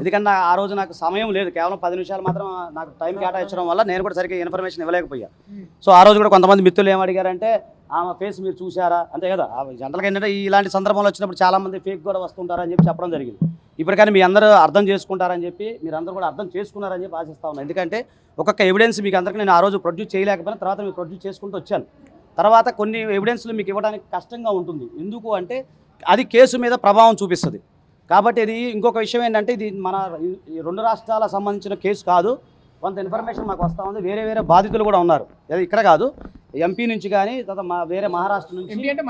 ఎందుకంటే ఆ రోజు నాకు సమయం లేదు. కేవలం పది నిమిషాలు మాత్రం నాకు టైం కేటాయించడం వల్ల నేను కూడా సరిగ్గా ఇన్ఫర్మేషన్ ఇవ్వలేకపోయా. సో ఆ రోజు కూడా కొంతమంది మిత్రులు ఏమడిగారంటే అడిగారంటే ఆమె ఫేస్ మీరు చూసారా అంతే కదా. జనరల్గా ఏంటంటే ఇలాంటి సందర్భంలో వచ్చినప్పుడు చాలామంది ఫేక్ కూడా వస్తుంటారని చెప్పి చెప్పడం జరిగింది. ఇప్పటికైనా మీ అందరూ అర్థం చేసుకుంటారని చెప్పి మీరందరూ కూడా అర్థం చేసుకున్నారని చెప్పి ఆశిస్తా ఉన్నాను. ఎందుకంటే ఒక్కొక్క ఎవిడెన్స్ మీకు అందరికీ నేను ఆ రోజు ప్రొడ్యూస్ చేయలేకపోయినా తర్వాత మీరు ప్రొడ్యూస్ చేసుకుంటూ వచ్చాను. తర్వాత కొన్ని ఎవిడెన్స్లు మీకు ఇవ్వడానికి కష్టంగా ఉంటుంది. ఎందుకు అంటే అది కేసు మీద ప్రభావం చూపిస్తుంది. కాబట్టి ఇది ఇంకొక విషయం ఏంటంటే ఇది మన ఈ- రెండు రాష్ట్రాలకు సంబంధించిన కేసు కాదు. కొంత ఇన్ఫర్మేషన్ మాకు వస్తూ ఉంది. వేరే వేరే బాధితులు కూడా ఉన్నారు. అది ఇక్కడ కాదు. ఎంపీ నుంచి కానీ తర్వాత మా వేరే మహారాష్ట్ర నుంచి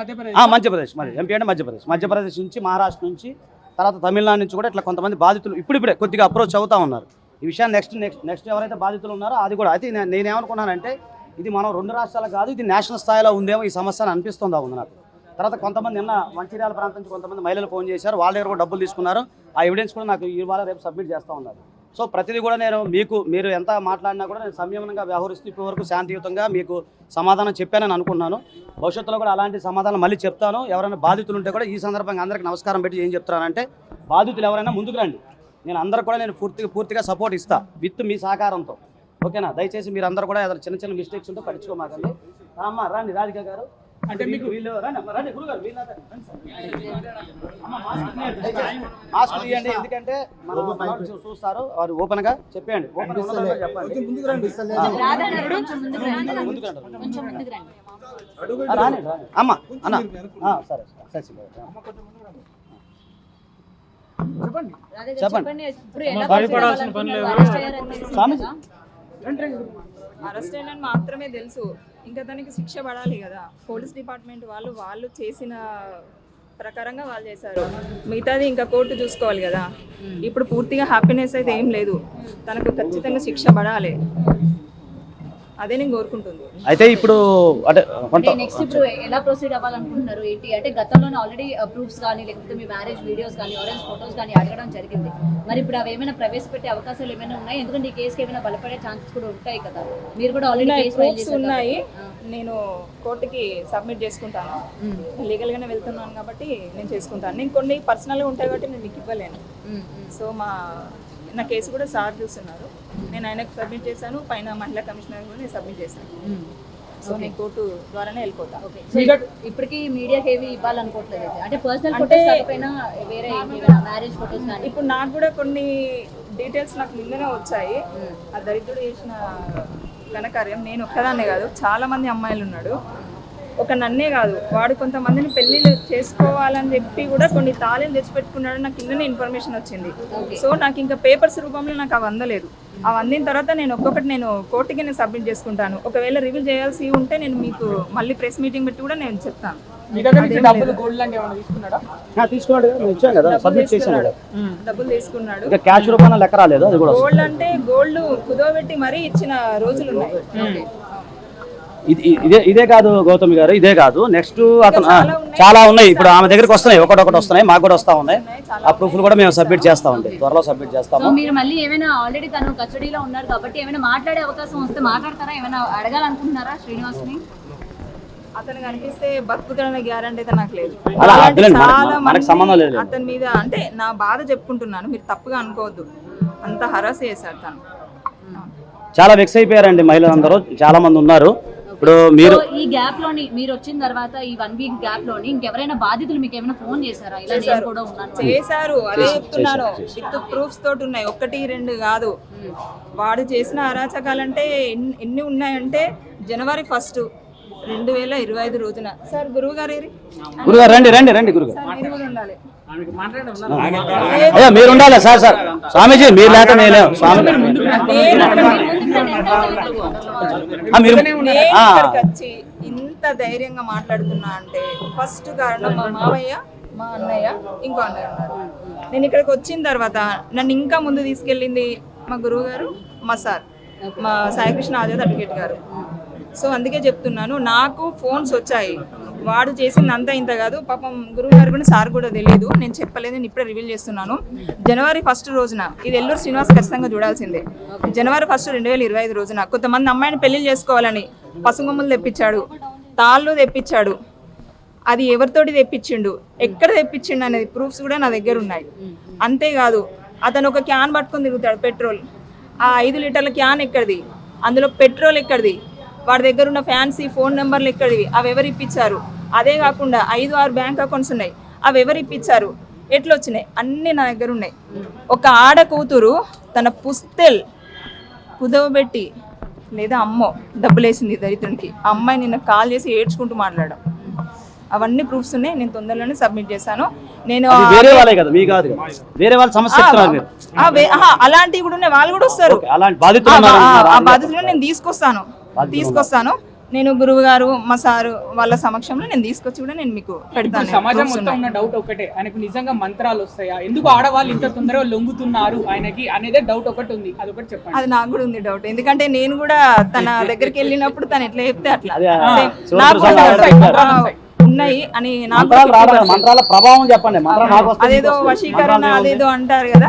మధ్యప్రదేశ్. మరి ఎంపీ అంటే మధ్యప్రదేశ్. మధ్యప్రదేశ్ నుంచి మహారాష్ట్ర నుంచి తర్వాత తమిళనాడు నుంచి కూడా ఇట్లా కొంతమంది బాధితులు ఇప్పుడిప్పుడే కొద్దిగా అప్రోచ్ అవుతా ఉన్నారు. ఈ విషయాన్ని నెక్స్ట్ నెక్స్ట్ నెక్స్ట్ ఎవరైతే బాధితులు ఉన్నారో అది కూడా. అయితే నేనేమనుకున్నానంటే ఇది మనం రెండు రాష్ట్రాలు కాదు ఇది నేషనల్ స్థాయిలో ఉందేమో ఈ సమస్య అని అనిపిస్తుందా ఉంది నాకు. తర్వాత కొంతమంది నిన్న మంచిర్యాల ప్రాంతం నుంచి కొంతమంది మహిళలు ఫోన్ చేశారు. వాళ్ళ దగ్గర కూడా డబ్బులు తీసుకున్నారు. ఆ ఎవిడెన్స్ కూడా నాకు ఇవాళ రేపు సబ్మిట్ చేస్తూ ఉన్నారు. సో ప్రతిదీ కూడా నేను మీకు మీరు ఎంత మాట్లాడినా కూడా నేను సంయమనంగా వ్యవహరిస్తూ ఇప్పటి వరకు శాంతియుతంగా మీకు సమాధానం చెప్పానని అనుకున్నాను. భవిష్యత్తులో కూడా అలాంటి సమాధానం మళ్ళీ చెప్తాను. ఎవరైనా బాధితులు ఉంటే కూడా ఈ సందర్భంగా అందరికి నమస్కారం పెట్టి ఏం చెప్తానంటే బాధితులు ఎవరైనా ముందుకు రండి. నేను అందరు కూడా నేను పూర్తిగా పూర్తిగా సపోర్ట్ ఇస్తా. విత్ మీ సహకారంతో. ఓకేనా? దయచేసి మీరు అందరూ కూడా ఏదైనా చిన్న చిన్న మిస్టేక్స్ ఉంటే పట్టించుకోమాకండి. అమ్మ రండి రాధిక గారు. అంటే మీకు మాస్క్ తీయండి, ఎందుకంటే మన చూస్తారు వారు ఓపెన్గా చెప్పండి ఓపెన్ చెప్పండి. ముందుకు రండి. రాని అమ్మ అన్న. ఆ, సరే చెప్పండి. చెప్పండి. లేదు. అరెస్ట్ మాత్రమే తెలుసు. ఇంకా దానికి శిక్ష పడాలి కదా. పోలీస్ డిపార్ట్మెంట్ వాళ్ళు వాళ్ళు చేసిన ప్రకారంగా వాళ్ళు చేశారు. మిగతాది ఇంకా కోర్టు చూసుకోవాలి కదా. ఇప్పుడు పూర్తిగా హ్యాపీనెస్ అయితే ఏం లేదు. తనకు ఖచ్చితంగా శిక్ష పడాలి. అదే నేను కోరుకుంటుంది. అయితే ఇప్పుడు అంటే నెక్స్ట్ ఇప్పుడు ఎలా ప్రొసీడ్ అవ్వాలనుకుంటున్నారు? ఏంటి? అంటే గతంలోనే ఆల్రెడీ ప్రూఫ్స్ కానీ లేకపోతే మీ మ్యారేజ్ వీడియోస్ కానీ ఆరెంజ్ ఫొటోస్ కానీ అడగడం జరిగింది. మరి ఇప్పుడు అవి ఏమైనా ప్రవేశపెట్టే అవకాశాలు ఏమైనా ఉన్నాయి? ఎందుకంటే ఈ కేసుకి ఏమైనా బలపడే ఛాన్సెస్ కూడా ఉంటాయి కదా. మీరు కూడా ఆల్రెడీ ప్రూఫ్స్ ఉన్నాయి. నేను కోర్టుకి సబ్మిట్ చేసుకుంటాను. ఉమ్, లీగల్గానే వెళ్తున్నాను కాబట్టి నేను చేసుకుంటాను. నేను కొన్ని పర్సనల్గా ఉంటాయి కాబట్టి నేను మీకు ఇవ్వలేను. సో మా నా కేసు కూడా సార్ చూస్తున్నారు. నేను ఆయనకు సబ్మిట్ చేశాను పైన మహిళా కమిషనర్ కూడా నేను సబ్మిట్ చేశాను. సో నేను కోర్టు ద్వారానే ఇప్- ఇప్పటికీ మీడియాకి ఏవి ఇవ్వాలనుకోవట్లేదు అంటే పర్సనల్ ఫొటోస్ వేరే మ్యారేజ్ ఫొటోస్ ఇప్పుడు నాకు కూడా కొన్ని డీటెయిల్స్ నాకు ముందునే వచ్చాయి. ఆ దరిద్రుడు చేసిన ఘనకార్యం నేను ఒక్కదాన్నే కాదు చాలా మంది అమ్మాయిలు ఉన్నాడు ఒక నన్నే కాదు వాడు కొంతమందిని పెళ్ళిళ్ళు చేసుకోవాలని చెప్పి కూడా కొన్ని తాళీలు తెచ్చిపెట్టుకున్నాడు నాకు కిందనే ఇన్ఫర్మేషన్ వచ్చింది. సో నాకు ఇంకా పేపర్స్ రూపంలో నాకు అవి అందలేదు. అవి అందిన తర్వాత నేను ఒక్కొక్కటి నేను కోర్టుకి నేను సబ్మిట్ చేసుకుంటాను. ఒకవేళ రివీల్ చేయాల్సి ఉంటే నేను మీకు మళ్ళీ ప్రెస్ మీటింగ్ పెట్టి కూడా నేను చెప్తాను. డబ్బులు తీసుకున్నాడా? ఆ, తీసుకున్నాడు. కదా, నేను ఇచ్చాను కదా. సబ్మిట్ చేశాను కదా. డబ్బులు తీసుకున్నాడు. ఇంకా క్యాష్ రూపాయన లెక్క రాలేదు అది కూడా వస్తుంది. గోల్డ్ అంటే గోల్డ్ కుదోబెట్టి మరీ ఇచ్చిన రోజులు ఉన్నాయి. ఇది ఇదే ఇదే కాదు గౌతమి గారు ఇదే కాదు. నెక్స్ట్ అతను చాలా ఉన్నాయి. ఇప్పుడు ఆమె దగ్గరికి వస్తున్నాయి. ఒకటొకటి వస్తున్నాయి. మాకు కూడా వస్తా ఉన్నాయి. ఆ ప్రూఫ్లు కూడా మేము సబ్మిట్ చేస్తా ఉంటాయి త్వరలో సబ్మిట్ చేస్తాము. మీరు మళ్ళీ ఏమైనా ఆల్రెడీ తను కస్టడీలో ఉన్నారు కాబట్టి ఏమైనా మాట్లాడే అవకాశం వస్తే మాట్లాడతారా? ఏమైనా అడగాలనుకుంటున్నారా శ్రీనివాస్ని? అతను కనిపిస్తే బతుకుతాడనే గ్యారంటీ అయితే నాకు లేదు. మనకు- చాలా మనకు మంది సంబంధం లేదు. అతని మీద అంటే నా బాధ చెప్పుకుంటున్నాను. మీరు తప్పుగా అనుకోవద్దు. అంత హరాస్ చేశారు తను. చాలా వెక్స్ అయిపోయారండి మహిళలందరూ. చాలా మంది ఉన్నారు. ఇప్పుడు మీరు ఈ గ్యాప్లోని మీరు వచ్చిన తర్వాత ఈ వన్ వీక్ గ్యాప్లోని ఇంకెవరైనా బాధితులు మీకు ఏమైనా ఫోన్ చేశారా? ఇలా నేను కూడా ఉన్నాను. చేశారు. అదే చెప్తున్నాను. విత్ ప్రూఫ్స్ తోటి ఉన్నాయి. ఒక్కటి రెండు కాదు. వాడు చేసిన అరాచకాలంటే ఎన్ని- ఎన్ని ఉన్నాయంటే జనవరి ఫస్ట్ రెండు వేల ఇరవై ఐదు రోజున. సార్ గురువు గారు? గురుగారు రండి రండి రండి గురుగారు. సార్ మీరు కూడా ఉండాలి. అయ్యా మీరు ఉండాలి సార్ సార్. స్వామీజీ మీరు లేక నేనే స్వామి నేను ఆ, మీరు నేను ఆ, ఇక్కడికి వచ్చి ఇంత ధైర్యంగా మాట్లాడుతున్నా అంటే ఫస్ట్ కారణం మా మావయ్య మా అన్నయ్య ఇంకో అన్నయ్య ఉన్నారు. నేను ఇక్కడికి వచ్చిన తర్వాత నన్ను ఇంకా ముందు తీసుకెళ్ళింది మా గురువు గారు మా సార్ మా సాయికృష్ణ ఆజాద్ అడ్వకేట్ గారు. సో అందుకే చెప్తున్నాను నాకు ఫోన్స్ వచ్చాయి. వాడు చేసింది అంతా ఇంత కాదు. పాపం గురువు గారు కూడా సార్ కూడా తెలియదు. నేను చెప్పలేదు నేను ఇప్పుడే రివీల్ చేస్తున్నాను. జనవరి ఫస్ట్ రోజున ఇది ఎల్లూరు శ్రీనివాస్ ఖచ్చితంగా చూడాల్సిందే. జనవరి ఫస్ట్ రెండు వేల ఇరవై ఐదు రోజున కొంతమంది అమ్మాయిని పెళ్ళి చేసుకోవాలని పసుగొమ్మలు తెప్పించాడు తాళ్ళు తెప్పించాడు. అది ఎవరితోటి తెప్పించిండు? ఎక్కడ తెప్పించిండు అనేది ప్రూఫ్స్ కూడా నా దగ్గర ఉన్నాయి. అంతేకాదు అతను ఒక క్యాన్ పట్టుకొని తిరుగుతాడు పెట్రోల్. ఆ ఐదు లీటర్ల క్యాన్ ఎక్కడిది? అందులో పెట్రోల్ ఎక్కడిది? వాడి దగ్గర ఉన్న ఫ్యాన్సీ ఫోన్ నెంబర్లు ఎక్కడివి? అవి ఎవరు ఇప్పించారు? అదే కాకుండా ఐదు ఆరు బ్యాంక్ అకౌంట్స్ ఉన్నాయి. అవి ఎవరు ఇప్పించారు? ఎట్లా వచ్చినాయి అన్నీ నా దగ్గర ఉన్నాయి. ఒక ఆడ కూతురు తన పుస్తెల్ కుదవబెట్టి లేదా అమ్మో డబ్బులేసింది దరిద్రునికి. ఆ అమ్మాయి నిన్న కాల్ చేసి ఏడ్చుకుంటూ మాట్లాడడం. అవన్నీ ప్రూఫ్స్ ఉన్నాయి. నేను తొందరలోనే సబ్మిట్ చేశాను. నేను వేరే వాళ్ళే కదా మీ కాదు కదా. వేరే వాళ్ళ సమస్య అలాంటివి కూడా ఉన్నాయి. వాళ్ళు కూడా వస్తారు. బాధితులు ఆ, బాధితులను నేను తీసుకొస్తాను. తీసుకొస్తాను. నేను గురువు గారు మా సారు వాళ్ళ సమక్షంలో నేను తీసుకొచ్చి కూడా నేను మీకు పెడతాను. సమాజం మొత్తం. ఉన్న డౌట్ ఒకటే. ఆయనకు నిజంగా మంత్రాలు వస్తాయా? ఎందుకు ఆడవాళ్ళు ఇంత తొందరగా లొంగుతున్నారు ఆయనకి అనేదే డౌట్ ఒకటి ఉంది. అది ఒకటి చెప్పండి. అది నాకు కూడా ఉంది డౌట్ ఎందుకంటే నేను కూడా తన దగ్గరికి వెళ్ళినప్పుడు తను ఎట్లా చెప్తే అట్లా. నాకు. ఉన్నాయి. అని నాకు మంత్రాలు కూడా రావడం 50% మంత్రాల ప్రభావం చెప్పండి మంత్రాలు నాకు వస్తుంది, అదేదో. వశీకరణ అదేదో అంటారు కదా.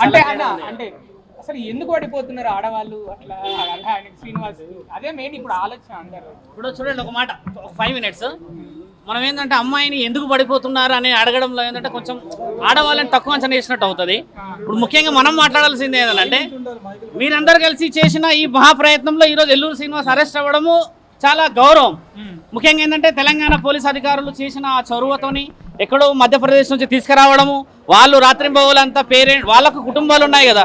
అంటే అన్న. అంటే అసలు ఎందుకు పడిపోతున్నారు ఆడవాళ్ళు? అట్లా ఆయనకి శ్రీనివాస్ అదే మెయిన్ ఇప్పుడు ఆలోచన అందరు. ఇప్పుడు చూడండి ఒక మాట ఫైవ్ మినిట్స్ మనం ఏంటంటే అమ్మాయిని ఎందుకు పడిపోతున్నారు అని అడగడంలో ఏంటంటే కొంచెం ఆడవాళ్ళని తక్కువ అంచనా చేసినట్టు అవుతుంది. ఇప్పుడు ముఖ్యంగా మనం మాట్లాడాల్సింది ఏంటంటే మీరందరూ కలిసి చేసిన ఈ మహాప్రయత్నంలో ఈరోజు ఎల్లూరు శ్రీనివాస్ అరెస్ట్ అవ్వడము చాలా గౌరవం. ముఖ్యంగా ఏంటంటే తెలంగాణ పోలీస్ అధికారులు చేసిన ఆ చొరవతోని ఎక్కడో మధ్యప్రదేశ్ నుంచి తీసుకురావడము వాళ్ళు రాత్రింబవులంతా పేరెంట్ వాళ్ళకు కుటుంబాలు ఉన్నాయి కదా.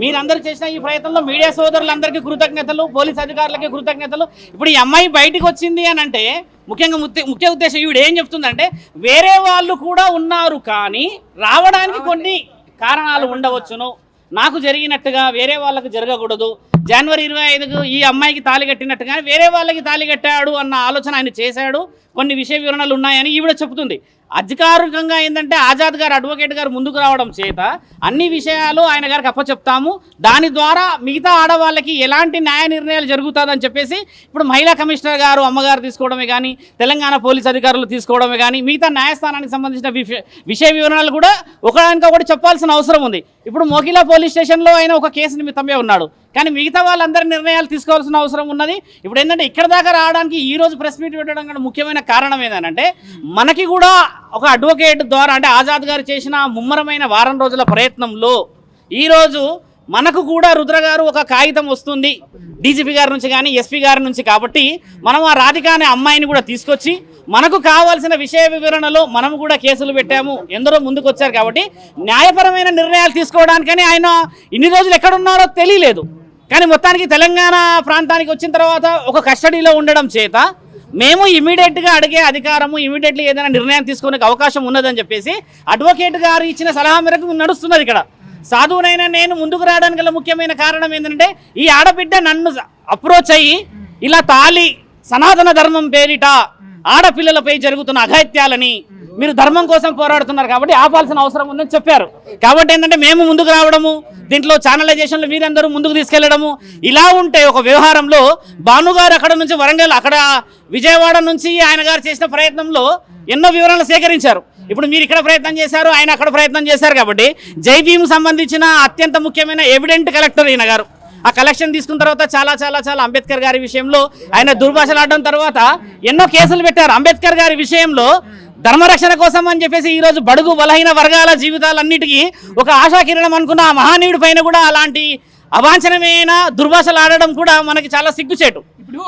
మీరందరూ చేసిన ఈ ప్రయత్నంలో మీడియా సోదరులందరికీ కృతజ్ఞతలు పోలీస్ అధికారులకి కృతజ్ఞతలు. ఇప్పుడు ఈ అమ్మాయి బయటకు వచ్చింది అని అంటే ముఖ్యంగా ముఖ్య ముఖ్య ఉద్దేశం ఈవిడ ఏం చెప్తుందంటే వేరే వాళ్ళు కూడా ఉన్నారు కానీ రావడానికి కొన్ని కారణాలు ఉండవచ్చును. నాకు జరిగినట్టుగా వేరే వాళ్ళకు జరగకూడదు. జనవరి ఇరవై ఐదుకు ఈ అమ్మాయికి తాళి కట్టినట్టుగా వేరే వాళ్ళకి తాళి కట్టాడు అన్న ఆలోచన ఆయన చేశాడు. కొన్ని విషయ వివరణలు ఉన్నాయని ఈవిడ చెబుతుంది. అధికారికంగా ఏంటంటే ఆజాద్ గారు అడ్వకేట్ గారు ముందుకు రావడం చేత అన్ని విషయాలు ఆయన గారికి అప్పచెప్తాము. దాని ద్వారా మిగతా ఆడవాళ్ళకి ఎలాంటి న్యాయ నిర్ణయాలు జరుగుతుందని చెప్పేసి ఇప్పుడు మహిళా కమిషనర్ గారు అమ్మగారు తీసుకోవడమే కానీ తెలంగాణ పోలీస్ అధికారులు తీసుకోవడమే కానీ మిగతా న్యాయస్థానానికి సంబంధించిన విషయ వివరణలు కూడా ఒకదానికొకటి చెప్పాల్సిన అవసరం ఉంది. ఇప్పుడు మోకిలా పోలీస్ స్టేషన్లో ఆయన ఒక కేసు నిమిత్తమే ఉన్నాడు. కానీ మిగతా వాళ్ళందరి నిర్ణయాలు తీసుకోవాల్సిన అవసరం ఉన్నది. ఇప్పుడు ఏంటంటే ఇక్కడ దాకా రావడానికి ఈ రోజు ప్రెస్ మీట్ పెట్టడం కూడా ముఖ్యమైన కారణం ఏంటంటే మనకి కూడా ఒక అడ్వకేట్ ద్వారా అంటే ఆజాద్ గారు చేసిన ముమ్మరమైన వారం రోజుల ప్రయత్నంలో ఈరోజు మనకు కూడా రుద్ర గారు ఒక కాగితం వస్తుంది. డీజీపీ గారి నుంచి కానీ ఎస్పీ గారి నుంచి కాబట్టి మనం ఆ రాధిక అనే అమ్మాయిని కూడా తీసుకొచ్చి మనకు కావాల్సిన విషయ వివరణలో మనం కూడా కేసులు పెట్టాము. ఎందరో ముందుకు వచ్చారు కాబట్టి న్యాయపరమైన నిర్ణయాలు తీసుకోవడానికని ఆయన ఇన్ని రోజులు ఎక్కడున్నారో తెలియలేదు. కానీ మొత్తానికి తెలంగాణ ప్రాంతానికి వచ్చిన తర్వాత ఒక కస్టడీలో ఉండడం చేత మేము ఇమీడియట్గా అడిగే అధికారము ఇమీడియట్లీ ఏదైనా నిర్ణయం తీసుకునే అవకాశం ఉన్నదని చెప్పేసి అడ్వకేట్ గారు ఇచ్చిన సలహా మేరకు నడుస్తున్నది ఇక్కడ. సాధువునైనా నేను ముందుకు రావడానికి గల ముఖ్యమైన కారణం ఏంటంటే ఈ ఆడబిడ్డ నన్ను అప్రోచ్ అయ్యి ఇలా తాలి సనాతన ధర్మం పేరిట ఆడపిల్లలపై జరుగుతున్న అఘాత్యాలని మీరు ధర్మం కోసం పోరాడుతున్నారు కాబట్టి ఆపాల్సిన అవసరం ఉందని చెప్పారు. కాబట్టి ఏంటంటే మేము ముందుకు రావడము దీంట్లో ఛానలైజేషన్లు మీరందరూ ముందుకు తీసుకెళ్ళడము ఇలా ఉంటే ఒక వ్యవహారంలో భానుగారు అక్కడ నుంచి వరంగల్ అక్కడ విజయవాడ నుంచి ఆయన గారు చేసిన ప్రయత్నంలో ఎన్నో వివరాలు సేకరించారు. ఇప్పుడు మీరు ఇక్కడ ప్రయత్నం చేశారు ఆయన అక్కడ ప్రయత్నం చేశారు కాబట్టి జైబీమ్ సంబంధించిన అత్యంత ముఖ్యమైన ఎవిడెంట్ కలెక్టర్ ఈయన గారు. ఆ కలెక్షన్ తీసుకున్న తర్వాత చాలా చాలా చాలా అంబేద్కర్ గారి విషయంలో ఆయన దుర్భాషలాడడం తర్వాత ఎన్నో కేసులు పెట్టారు. అంబేద్కర్ గారి విషయంలో ధర్మరక్షణ కోసం అని చెప్పేసి ఈరోజు బడుగు బలహీన వర్గాల జీవితాలన్నిటికీ ఒక ఆశాకిరణం అనుకున్న ఆ మహానీయుడి పైన కూడా అలాంటి అవాంఛనమైన దుర్భాషలు ఆడడం కూడా మనకి చాలా సిగ్గుచేటు. ఇప్పుడు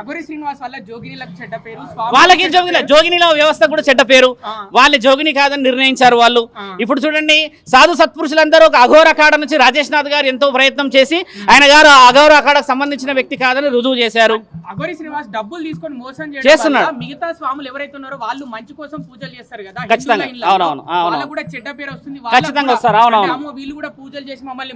అగోరి శ్రీనివాస్ వల్ల జోగినీలకు చెడ్డ పేరు స్వామి వాళ్ళకి జోగిని జోగినిలో వ్యవస్థ కూడా చెడ్డ పేరు. వాళ్ళ జోగిని కాదని నిర్ణయించారు వాళ్ళు. ఇప్పుడు చూడండి సాధు సత్పురుషులందరూ ఒక అఘోర అఖాడ నుంచి రాజేష్ నాథ్ గారు ఎంతో ప్రయత్నం చేసి ఆయన గారు అఘోర అఖాడకు సంబంధించిన వ్యక్తి కాదని రుజువు చేశారు. అగోరి శ్రీనివాస్ డబ్బులు తీసుకొని మోసం చేస్తున్నాడు. మిగతా స్వాములు ఎవరైతే ఉన్నారో వాళ్ళు మంచి కోసం పూజలు చేస్తారు కదా ఖచ్చితంగా. హిందువుల ఇళ్ళల్లో అవునవును, అవునవును. వాళ్ళకు కూడా చెడ్డ పేరు వస్తుంది. వాళ్ళకు ఖచ్చితంగా కూడా వస్తారు, అవునవును. అంటే అమ్మో వీళ్ళు కూడా పూజలు చేసి మమ్మల్ని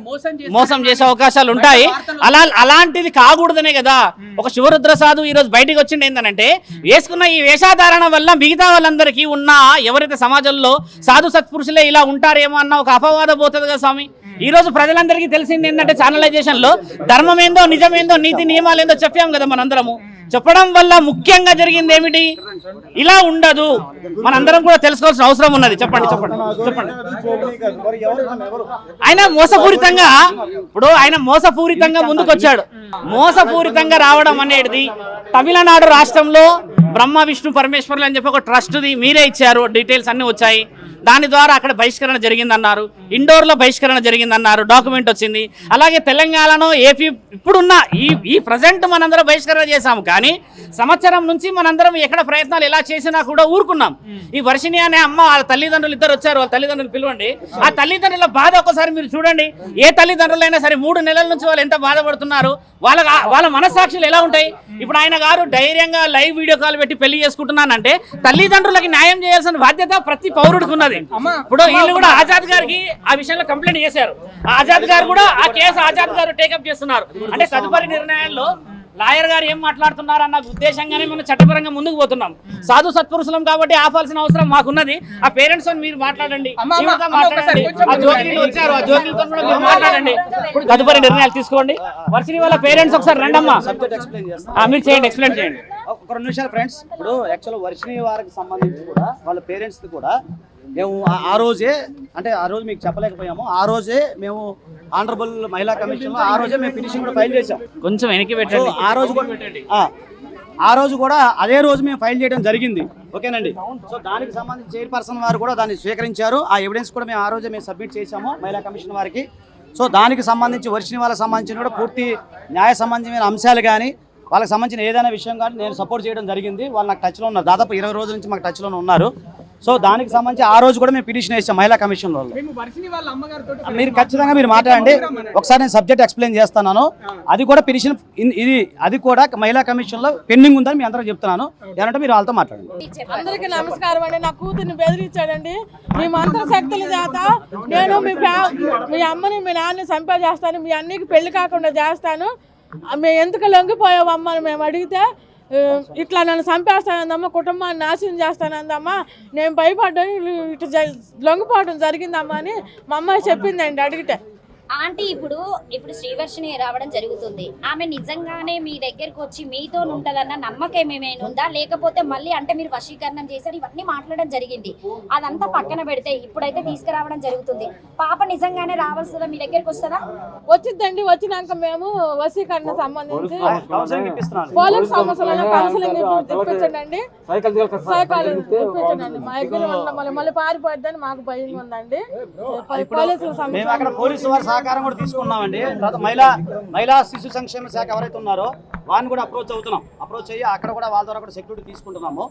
మోసం చేసే అవకాశాలు ఉంటాయి. అలా అలాంటిది కాకూడదనే కదా. ఒక శివరుద్ర సాధు ఈ రోజు బయటికి వచ్చింది ఏంటంటే వేసుకున్న ఈ వేషాధారణ వల్ల మిగతా వాళ్ళందరికీ ఉన్న ఎవరైతే సమాజంలో సాధు సత్పురుషులే ఇలా ఉంటారేమో అన్న ఒక అపవాదం పోతుంది కదా స్వామి. ఈ రోజు ప్రజలందరికీ తెలిసింది ఏంటంటే ఛానలైజేషన్లో ధర్మం ఏందో నిజమేందో నీతి నియమాలు ఏందో చెప్పాం కదా మనందరము. చెప్పడం వల్ల ముఖ్యంగా జరిగింది ఏమిటి? ఇలా ఉండదు. మనందరం కూడా తెలుసుకోవాల్సిన అవసరం ఉన్నది. చెప్పండి చెప్పండి చెప్పండి. ఆయన మోసపూరితంగా ఇప్పుడు ఆయన మోసపూరితంగా ముందుకొచ్చాడు. మోసపూరితంగా రావడం అనేది తమిళనాడు రాష్ట్రంలో బ్రహ్మ విష్ణు పరమేశ్వర్లు అని చెప్పి ఒక ట్రస్ట్ది మీరే ఇచ్చారు. డీటెయిల్స్ అన్ని వచ్చాయి. దాని ద్వారా అక్కడ బహిష్కరణ జరిగిందన్నారు. ఇండోర్లో బహిష్కరణ జరిగిందన్నారు. డాక్యుమెంట్ వచ్చింది. అలాగే తెలంగాణలో ఏపీ ఇప్పుడున్న ఈ ఈ ప్రజెంట్ మనందరం బహిష్కరణ చేశాము. కానీ సంవత్సరం నుంచి మనందరం ఎక్కడ ప్రయత్నాలు ఎలా చేసినా కూడా ఊరుకున్నాం. ఈ వర్షిణి అనే అమ్మ వాళ్ళ తల్లిదండ్రులు ఇద్దరు వచ్చారు. వాళ్ళ తల్లిదండ్రులు పిలవండి. ఆ తల్లిదండ్రుల బాధ ఒకసారి మీరు చూడండి. ఏ తల్లిదండ్రులైనా సరే మూడు నెలల నుంచి వాళ్ళు ఎంత బాధపడుతున్నారు? వాళ్ళ వాళ్ళ మనస్సాక్షులు ఎలా ఉంటాయి? ఇప్పుడు ఆయన గారు ధైర్యంగా లైవ్ వీడియో కాల్ పెట్టి పెళ్ళి చేసుకుంటున్నానంటే తల్లిదండ్రులకి న్యాయం చేయాల్సిన బాధ్యత ప్రతి పౌరుడికి ఉన్నది. ఇప్పుడు వీళ్ళు కూడా ఆజాద్ గారికి ఆ విషయంలో కంప్లైంట్ చేశారు. ఆజాద్ గారు కూడా ఆ కేసు ఆజాద్ గారు టేకప్ చేస్తున్నారు. అంటే తదుపరి నిర్ణయాల్లో లాయర్ గారు ఏం మాట్లాడుతున్నారు అన్న ఉద్దేశంగానే మనం చట్టపరంగా ముందుకు పోతున్నాం. సాధు సత్పురుషులం కాబట్టి ఆపాల్సిన అవసరం మాకున్నది. ఆ పేరెంట్స్ మీరు మాట్లాడండి. మాట్లాడండి. కొంచెం ఆ జోగిలు వచ్చారు ఆ జోగిలతో కూడా మీరు మాట్లాడండి. ఇప్పుడు తదుపరి నిర్ణయాలు తీసుకోండి. వర్షిని వాళ్ళ పేరెంట్స్ ఒకసారి రండమ్మా. సబ్జెక్ట్ ఎక్స్ప్లెయిన్ చేస్తాను ఆ, మీరు చేయండి ఎక్స్ప్లెయిన్ చేయండి. ఒక రెండు నిమిషాలు ఫ్రెండ్స్ ఇప్పుడు యాక్చువల్ వర్షిణి వారికి సంబంధించి కూడా వాళ్ళ పేరెంట్స్ కూడా మేము ఆ- రోజే అంటే ఆ రోజు మీకు చెప్పలేకపోయాము ఆ రోజే మేము ఆనరబుల్ మహిళా కమిషన్లో ఆ రోజే మేము పిటిషన్ కూడా ఫైల్ చేసాం కొంచెం వెనక్కి పెట్టండి. ఆ రోజు కూడా ఆ, ఆ రోజు కూడా అదే రోజు మేము ఫైల్ చేయడం జరిగింది. ఓకేనండి? సో దానికి సంబంధించి చైర్పర్సన్ వారు కూడా దాన్ని స్వీకరించారు. ఆ ఎవిడెన్స్ కూడా మేము ఆ రోజే మేము సబ్మిట్ చేశాము మహిళా కమిషన్ వారికి. సో దానికి సంబంధించి వర్షిని వాళ్ళకి సంబంధించిన కూడా పూర్తి న్యాయ సంబంధమైన అంశాలు కానీ వాళ్ళకి సంబంధించిన ఏదైనా విషయం కానీ నేను సపోర్ట్ చేయడం జరిగింది. వాళ్ళు నాకు టచ్లో ఉన్నారు. దాదాపు ఇరవై రోజుల నుంచి మాకు టచ్లో ఉన్నారు. సో దానికి సంబంధించి ఆ రోజు కూడా మేము పిటిషన్ వేసాం మహిళా కమిషన్ వాళ్ళు మేము వర్షిని వాళ్ళ అమ్మగారితో మీరు ఖచ్చితంగా మీరు మాట్లాడండి. ఒకసారి నేను సబ్జెక్ట్ ఎక్స్ప్లెయిన్ చేస్తున్నాను. అది కూడా పిటిషన్ ఇది అది కూడా మహిళా కమిషన్లో పెండింగ్ ఉందని మీ అందరూ చెప్తున్నాను. ఏమంటే మీరు వాళ్ళతో మాట్లాడండి. అందరికీ నమస్కారం అండి. నా కూతుర్ని బెదిరించాడండి. మీ మంత్ర శక్తుల చేత నేను మీ ఫ్యా- మీ అమ్మని మీ నాన్నని చంపేచేస్తాను మీ అన్నికి పెళ్ళి కాకుండా చేస్తాను. మేము ఎందుకు లొంగిపోయావు అమ్మని మేము అడిగితే ఇట్లా నన్ను చంపేస్తానందమ్మా కుటుంబాన్ని నాశనం చేస్తానందమ్మా నేను భయపడ్డాను ఇటు లొంగిపోవడం జరిగిందమ్మా అని మా అమ్మాయి చెప్పిందండి అడిగితే. ఆంటీ ఇప్పుడు ఇప్పుడు శ్రీవర్షిని రావడం జరుగుతుంది. ఆమె నిజంగానే మీ దగ్గరకు వచ్చి మీతో ఉంటదన్న నమ్మకం ఏమైనా ఉందా? లేకపోతే మళ్ళీ అంటే మీరు వశీకరణం చేశారు ఇవన్నీ మాట్లాడడం జరిగింది. అదంతా పక్కన పెడితే ఇప్పుడైతే తీసుకురావడం జరుగుతుంది. పాప నిజంగానే రావాల్సిందా? మీ దగ్గరకు వస్తుందా? వచ్చిందండి వచ్చినాక మేము వసీకరణ సంబంధించి పోలీస్ సమస్యలను కౌన్సిలింగ్ ఉన్న మళ్ళీ మళ్ళీ పారిపోద్దని మాకు భయం ఉందండి. పోలీసుల సహకారం కూడా తీసుకున్నామండి. తర్వాత మహిళా మహిళా శిశు సంక్షేమ శాఖ ఎవరైతే ఉన్నారో వారిని కూడా అప్రోచ్ అవుతున్నాం. అప్రోచ్ అయ్యి అక్కడ కూడా వాళ్ళ ద్వారా కూడా సెక్యూరిటీ తీసుకుంటున్నాము.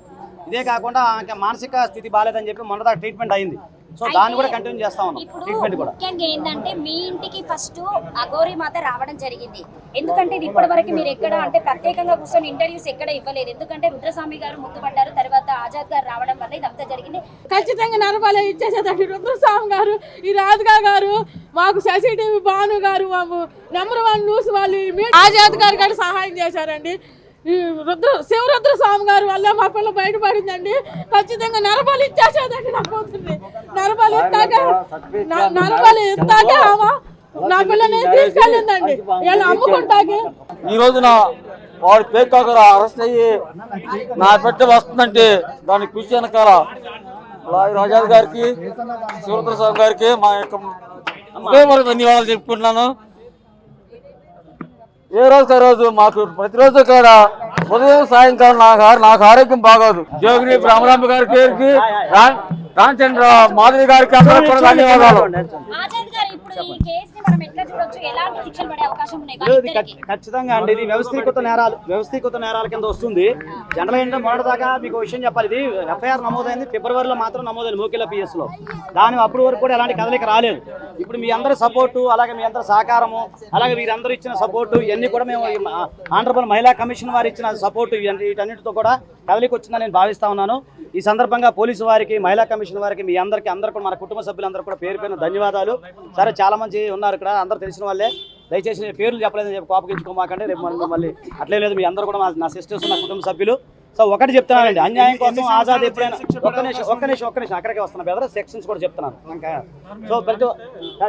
ఇదే కాకుండా ఆమె మానసిక స్థితి బాగాలేదని చెప్పి మొన్నదా ట్రీట్మెంట్ అయింది. సో దాన్ని కూడా కంటిన్యూ చేస్తా ఉన్నాం. ట్రీట్మెంట్ కూడా. ముఖ్యంగా ఏంటంటే మీ ఇంటికి ఫస్ట్ అఘోరి మాత రావడం జరిగింది. ఎందుకంటే ఇది ఇప్పటి వరకు మీరు ఎక్కడ అంటే ప్రత్యేకంగా కూర్చొని ఇంటర్వ్యూస్ ఎక్కడ ఇవ్వలేదు. ఎందుకంటే రుద్రస్వామి గారు ముద్దుపడ్డారు తర్వాత ఆజాద్ గారు రావడం వల్ల ఇదంతా జరిగింది. ఖచ్చితంగా నరపాలే ఇచ్చేసేదండి రుద్రస్వామి గారు ఈ రాధికా గారు మాకు శశిటీవీ భాను గారు మాకు నెంబర్ వన్ న్యూస్ వాళ్ళు ఆజాద్ గారు కూడా సహాయం చేశారండి. ఈ రుద్ర శివరుద్ర స్వామి గారి వల్ల మా పిల్ల బయటపడిందండి. ఖచ్చితంగా నరపాలు ఇచ్చేసేదండి నా కూతుర్ని. నరపాలు ఇస్తాక న- నరపాలు ఇస్తాక ఆమె నా పిల్లని తీసుకెళ్ళిందండి. వీళ్ళు అమ్ముకుంటాకి. ఈ రోజున వాడు పేకాకర అరెస్ట్ అయ్యి నా బిడ్డ వస్తుందంటే దానికి కృషి వెనకాల లాయర్ ఆజాద్ గారికి శివప్రసాద్ గారికి మా యొక్క ధన్యవాదాలు చెప్పుకుంటున్నాను. ఏ రోజు రోజు? మాకు ప్రతిరోజు కూడా ఉదయం సాయంకాలం నాకు నాకు ఆరోగ్యం బాగోదు. జోగిని రామరాంబ గారి పేరుకి రామచంద్ర మాధవి గారికి అందరూ కూడా ధన్యవాదాలు. ఖచ్చితంగా అండి. ఇది వ్యవస్థీకృత నేరాలు వ్యవస్థీకృత నేరాల కింద వస్తుంది. జనరల్ ఏంటంటే మొదటిదాకా మీకు విషయం చెప్పాలి. ఇది ఎఫ్ఐఆర్ నమోదైంది. ఫిబ్రవరిలో మాత్రం నమోదైంది మోకిల పిఎస్లో దాని అప్పటి వరకు కూడా ఎలాంటి కదలిక రాలేదు. ఇప్పుడు మీ అందరి సపోర్టు అలాగే మీ అందరి సహకారము అలాగే వీరందరూ ఇచ్చిన సపోర్టు ఇవన్నీ కూడా మేము ఆంధ్రప్రదేశ్ మహిళా కమిషన్ వారు ఇచ్చిన సపోర్టు వీటన్నిటితో కూడా కదలిక వచ్చిందని నేను భావిస్తా ఉన్నాను. ఈ సందర్భంగా పోలీసు వారికి మహిళా కమిషన్ వారికి మీ అందరికీ అందరూ కూడా మన కుటుంబ సభ్యులందరూ కూడా పేరు ధన్యవాదాలు. సరే చాలా మంది ఉన్నారు ఇక్కడ అందరూ తెలిసిన వాళ్ళే. దయచేసి పేర్లు చెప్పలేదని చెప్పి కోపగించుకోమాకండి రేపు మళ్ళీ మళ్ళీ అట్లే లేదు మీ అందరూ కూడా మా- నా సిస్టర్స్ నా కుటుంబ సభ్యులు. సో ఒకటి చెప్తున్నానండి అన్యాయం కోసం ఆజాద్ ఎప్పుడైనా ఒక్క నిమిషం ఒక్క నిమిషం ఒక్క నిమిషం అక్కడికే వస్తున్నా బెదర్ సెక్షన్స్ కూడా చెప్తున్నాను. సో ప్రతి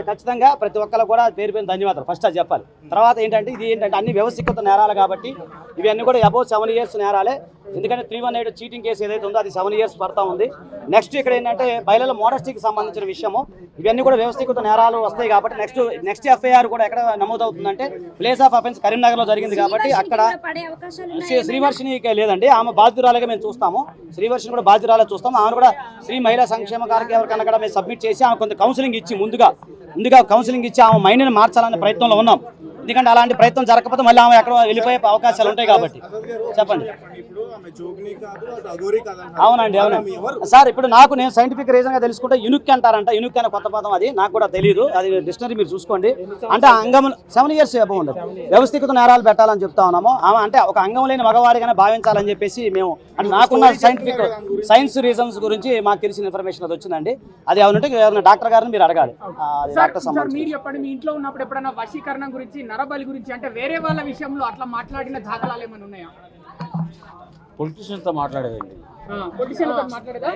ఖచ్చితంగా ప్రతి ఒక్కరు కూడా పేరు పేరు ధన్యవాదాలు. ఫస్ట్ అది చెప్పాలి. తర్వాత ఏంటంటే ఇది ఏంటంటే అన్ని వ్యవస్థీకృత నేరాలు కాబట్టి ఇవన్నీ కూడా అబౌవ్ సెవెన్ ఇయర్స్ నేరాలే. ఎందుకంటే three one eight cheating case ఏదైతే ఉందో అది సెవెన్ ఇయర్స్ పడతా ఉంది. నెక్స్ట్ ఇక్కడ ఏంటంటే బయలుల మోడస్టీకి సంబంధించిన విషయము. ఇవన్నీ కూడా వ్యవస్థీకృత నేరాలు వస్తాయి కాబట్టి నెక్స్ట్ నెక్స్ట్ ఎఫ్ఐఆర్ కూడా ఎక్కడ నమోదవుతుందంటే ప్లేస్ ఆఫ్ అఫెన్స్ కరీంనగర్లో జరిగింది కాబట్టి అక్కడ పడే అవకాశాలు శ్రీ- శ్రీవర్షినికి లేదండి ఆమె బాధితురాలుగా మేము చూస్తాము. శ్రీవర్షిని కూడా బాధితురాలుగా చూస్తాము. ఆమె కూడా శ్రీ మహిళా సంక్షేమ కార్యక్రమం కూడా మేము సబ్మిట్ చేసి ఆమె కొంత కౌన్సిలింగ్ ఇచ్చి ముందుగా ముందుగా కౌన్సిలింగ్ ఇచ్చి ఆమె మైండ్ని మార్చాలనే ప్రయత్నంలో ఉన్నాం. ఎందుకంటే అలాంటి ప్రయత్నం జరగకపోతే మళ్ళీ ఆమె ఎక్కడ వెళ్ళిపోయే అవకాశాలు ఉంటాయి కాబట్టి. చెప్పండి. అవునండి అవునండి. సార్ ఇప్పుడు నాకు నేను సైంటిఫిక్ రీజన్గా తెలుసుకుంటే యునిక్ అంటారంట. యునిక్ అనే కొత్త పదం అది. నాకు కూడా తెలియదు అది డిక్షనరీ మీరు చూసుకోండి. అంటే ఆ అంగం సెవెన్ ఇయర్స్ అబౌ ఉండదు. వ్యవస్థీకృత నేరాలు పెట్టాలని చెప్తా ఉన్నాము. ఆమె అంటే ఒక అంగం లేని మగవాడిగానే భావించాలని చెప్పేసి మేము అంటే నాకున్న సైంటిఫిక్ సైన్స్ రీజన్స్ గురించి మాకు తెలిసిన ఇన్ఫర్మేషన్ అది వచ్చిందండి. అది అవునంటే డాక్టర్ గారిని మీరు అడగాలి. డాక్టర్ సంబంధించి. మీరు చెప్పండి మీ ఇంట్లో ఉన్నప్పుడు ఎప్పుడైనా వశీకరణం గురించి నరబలి గురించి అంటే వేరే వాళ్ళ విషయంలో అట్లా మాట్లాడిన దాఖలాలు ఏమైనా ఉన్నాయా? పొలిటీషియన్తో మాట్లాడేదండి. పొలిటీషియన్లతో మాట్లాడదా?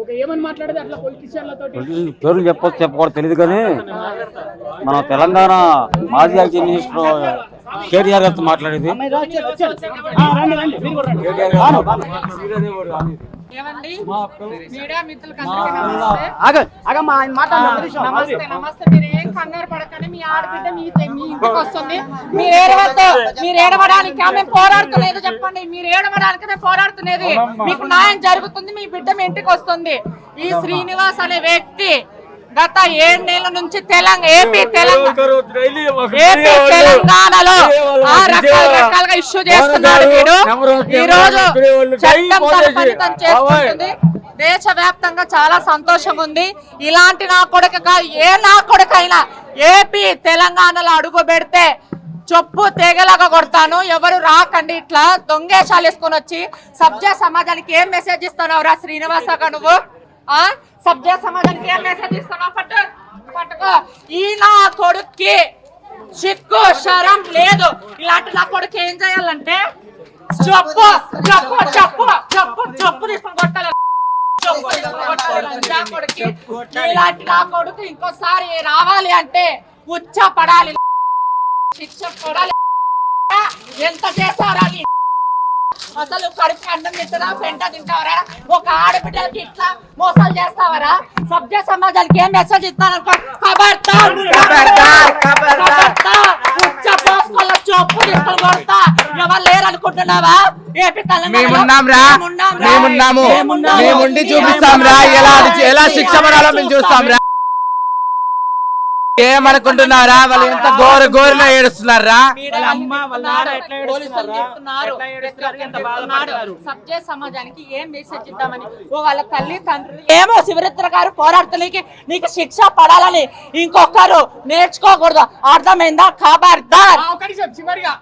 ఓకే ఏమని మాట్లాడేది అట్లా పొలిటీషియన్లతో? పొలిటీషియన్ పేర్లు చెప్పొచ్చు చెప్పకూడదు తెలియదు కానీ మన తెలంగాణ మాజీ ఐటీ మినిస్టర్ కేటీఆర్ గారితో మాట్లాడేది. మీరు కూడా రండి. బాను, బాను. ఏమండి మీడియా మిత్రులకు అందరికీ నమస్తే. ఆగ ఆగమ్మా ఆయన మాట్లాడండి, ఒక్క నిమిషం. నమస్తే నమస్తే మీరు ఏం కంగారు పడకండి. మీ ఆడబిడ్డ మీ మీ ఇంటికి వస్తుంది. మీరు ఏడవద్దు. మీరు ఏడవడానికి ఆమె పోరాడుతున్నది చెప్పండి. మీరు ఏడవడానికి మేము పోరాడుతున్నది. మీకు న్యాయం జరుగుతుంది. మీ బిడ్డ మీ ఇంటికి వస్తుంది. ఈ శ్రీనివాస్ అనే వ్యక్తి గత ఏడు నెలల నుంచి తెలంగాణ ఏపీ తెలంగాణ ఏపీ తెలంగాణలో ఆ రకాల రకాలుగా ఇష్యూ చేస్తున్నాడు వీడు. ఈ రోజు చట్టం దేశవ్యాప్తంగా చాలా సంతోషం ఉంది ఇలాంటి నా కొడుకు కాదు ఏ నా కొడుకైనా ఏపీ తెలంగాణలో అడుగు పెడితే చొప్పు తెగలాగా కొడతాను. ఎవరు రాకండి ఇట్లా దొంగేషాలు వేసుకొని వచ్చి సభ్య సమాజానికి ఏం మెసేజ్ ఇస్తున్నావు రా శ్రీనివాసగా నువ్వు? ఆ? సభ్య సమాజానికి ఏం మెసేజ్ ఇస్తున్నావు? పట్టు. పట్టుకో. ఈ నా కొడుక్కి చిక్కు శరం లేదు. ఇలాంటి నా కొడుకు ఏం చేయాలంటే చెప్పు చెప్పు చెప్పు చెప్పు చెప్పు తీసుకొని కొట్టాలి. కొడుక్కి. ఇలాంటి నా కొడుకు ఇంకోసారి రావాలి అంటే ఉచ్చ పడాలి శిక్ష పడాలి. ఎంత చేశారా అసలు కడుపు అన్నం తింటారా పెంట తింటావరా? ఒక ఆడబిడ్డలకి ఇట్లా మోసాలు చేస్తావరా? సభ్య సమాజానికి ఏం మెసేజ్ ఇస్తాను చొప్పు కొడతా. ఎవరు లేరు అనుకుంటున్నావా ఏపీ తెలంగాణలో మేమున్నాం రా మేమున్నాం రా. మేమున్నాము. మేముండి చూపిస్తాం రా ఎలా ఎలా శిక్ష పడాలో మేము చూస్తాం రా ఏమనుకుంటున్నారా? వాళ్ళు ఎంత గోరు గోరులో ఏడుస్తున్నారా? సమాజానికి ఏం మెసేజ్ ఇద్దామని? ఓ వాళ్ళ తల్లి తండ్రులు ఏమో శివరిత్ర గారు పోరాడుతున్నకి నీకు శిక్ష పడాలని ఇంకొకరు నేర్చుకోకూడదు. అర్థమైందా? ఖబర్దార్ చివరిగా.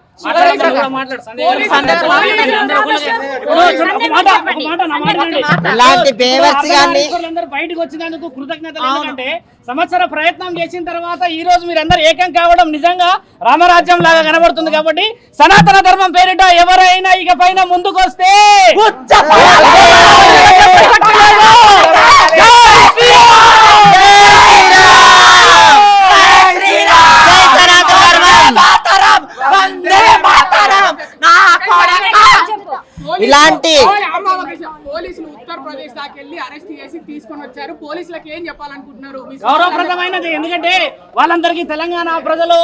ఇలాంటి బయటకు వచ్చినందుకు కృతజ్ఞతలు ఎందుకంటే సంవత్సర ప్రయత్నం చేసిన తర్వాత ఈ రోజు మీరందరూ ఏకం కావడం నిజంగా రామరాజ్యం లాగా కనబడుతుంది కాబట్టి సనాతన ధర్మం పేరిట ఎవరైనా ఇక పైన ముందుకు వస్తే మాతరం వందే మాతరం నా కొడకా ఇలాంటి. పోలీసులు ఉత్తరప్రదేశ్ దాకా వెళ్ళి అరెస్ట్ చేసి తీసుకొని వచ్చారు పోలీసులకు ఏం చెప్పాలనుకుంటున్నారు గౌరవప్రదమైనది ఎందుకంటే వాళ్ళందరికీ తెలంగాణ ప్రజలు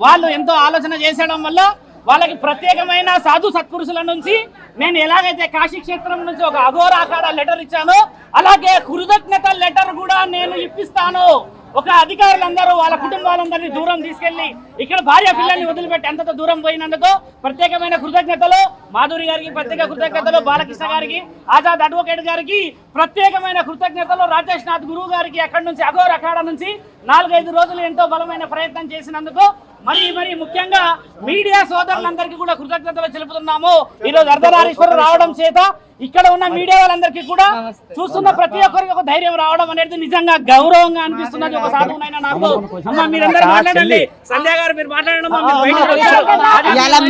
వాళ్ళు ఎంతో ఆలోచన చేసడం వల్ల వాళ్ళకి ప్రత్యేకమైన సాధు సత్పురుషుల నుంచి నేను ఎలాగైతే కాశీ క్షేత్రం నుంచి ఒక అఘోర అఖాడ లెటర్ ఇచ్చానో అలాగే కృతజ్ఞత లెటర్ కూడా నేను ఇప్పిస్తాను ఒక అధికారులందరూ వాళ్ళ కుటుంబాలందరినీ దూరం తీసుకెళ్ళి ఇక్కడ భార్య పిల్లల్ని వదిలిపెట్టి అంతతో దూరం పోయినందుకు ప్రత్యేకమైన కృతజ్ఞతలు. మాధురి గారికి ప్రత్యేక కృతజ్ఞతలు బాలకృష్ణ గారికి ఆజాద్ అడ్వకేట్ గారికి ప్రత్యేకమైన కృతజ్ఞతలు. రాజేష్ నాథ్ గురువు గారికి అక్కడి నుంచి అఘోర్ అఖాడ నుంచి నాలుగైదు రోజులు ఎంతో బలమైన ప్రయత్నం చేసినందుకు మరి మరి ముఖ్యంగా మీడియా సోదరులందరికీ కూడా కృతజ్ఞతలు తెలుపుతున్నాము ఈ రోజు అర్ధనారీశ్వరం రావడం చేత ఇక్కడ ఉన్న మీడియా వాళ్ళందరికీ కూడా చూస్తున్న ప్రతి ఒక్కరికి ఒక ధైర్యం రావడం అనేది నిజంగా గౌరవంగా అనిపిస్తున్నది. ఒక సాధువునైనా నాకు. అమ్మ మీరందరూ మాట్లాడండి. సంధ్య గారు మీరు మాట్లాడడం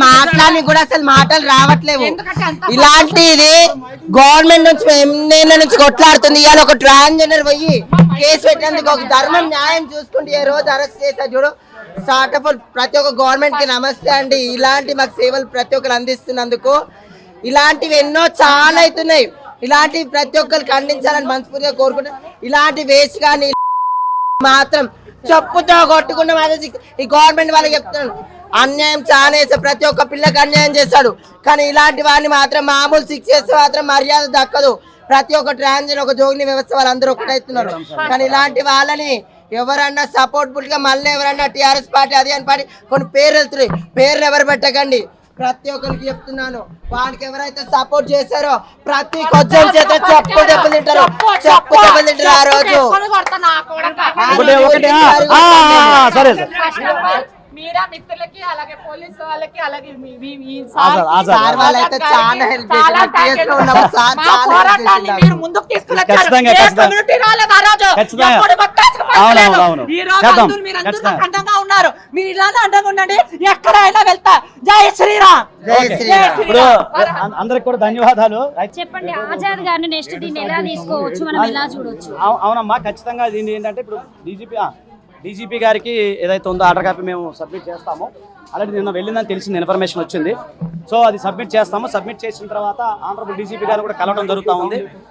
మాట్లాడి కూడా అసలు మాటలు రావట్లేవు. ఇలాంటిది గవర్నమెంట్ నుంచి ఎన్నేళ్ళ నుంచి కొట్లాడుతుంది. ఇవాళ ఒక ట్రాన్స్జెండర్ పోయి కేసు పెట్టినందుకు ఒక ధర్మం న్యాయం చూసుకుంటే ఏ రోజు అరెస్ట్ చేశారు చూడు. స్టార్ట్ ఆఫ్ ప్రతి ఒక్క గవర్నమెంట్కి నమస్తే అండి. ఇలాంటి మాకు సేవలు ప్రతి ఒక్కరు అందిస్తున్నందుకు ఇలాంటివి ఎన్నో చాలా అవుతున్నాయి. ఇలాంటివి ప్రతి ఒక్కరు ఖండించాలని మనస్ఫూర్తిగా కోరుకుంటా ఇలాంటి వేస్ట్ కానీ మాత్రం చెప్పుతో కొట్టుకున్న మాత్రం ఈ గవర్నమెంట్ వాళ్ళకి చెప్తున్నాను. అన్యాయం చాలా చేస్తే ప్రతి ఒక్క పిల్లకి అన్యాయం చేస్తాడు. కానీ ఇలాంటి వాడిని మాత్రం మామూలు శిక్ష చేస్తే మాత్రం మర్యాద దక్కదు. ప్రతి ఒక్క ట్రాన్జన్ ఒక జోగిని వ్యవస్థ వాళ్ళందరూ ఒకటవుతున్నారు కానీ ఇలాంటి వాళ్ళని ఎవరన్నా సపోర్ట్గా మళ్ళీ ఎవరన్నా టిఆర్ఎస్ పార్టీ అది అని పార్టీ కొన్ని పేరు వెళ్తున్నాయి. పేర్లు ఎవరు పెట్టకండి. ప్రతి ఒక్కరికి చెప్తున్నాను. వాడికి ఎవరైతే సపోర్ట్ చేశారో ప్రతి కొంచెం చేత చెప్పు దెబ్బలు తింటారు. చెప్పు దెబ్బలు తింటారు ఆ రోజు. ఒకటే ఒకటే ఆ, ఆ, ఆ, సరే సార్ మీరా మిత్రులకి అలాగే పోలీసు వాళ్ళకి అలాగే పోరాటాన్ని. మీరు ముందుకు. ఈ రోజు మీరు అందరూ. నాకు అండంగా ఉన్నారు. మీరు ఇలానే అండంగా ఉండండి. ఎక్కడైనా వెళ్తా. జై శ్రీరామ్. జై ఓకే. శ్రీరామ్. ఇప్పుడు అం- అందరికి కూడా ధన్యవాదాలు. చెప్పండి ఆజాద్ గారిని నెక్స్ట్ దీన్ని ఎలా తీసుకోవచ్చు? మనం ఎలా చూడొచ్చు? అవు- అవునమ్మా ఖచ్చితంగా దీన్ని ఏంటంటే ఇప్పుడు డీజీపీ డీజీపీ గారికి ఏదైతే ఉందో ఆర్డర్ కాపీ మేము సబ్మిట్ చేస్తాము. ఆల్రెడీ నిన్న వెళ్ళిందని తెలిసింది ఇన్ఫర్మేషన్ వచ్చింది. సో అది సబ్మిట్ చేస్తాము. సబ్మిట్ చేసిన తర్వాత ఆంధ్రప్రదేశ్ డీజీపీ గారు కూడా కలవడం జరుగుతూ ఉంది.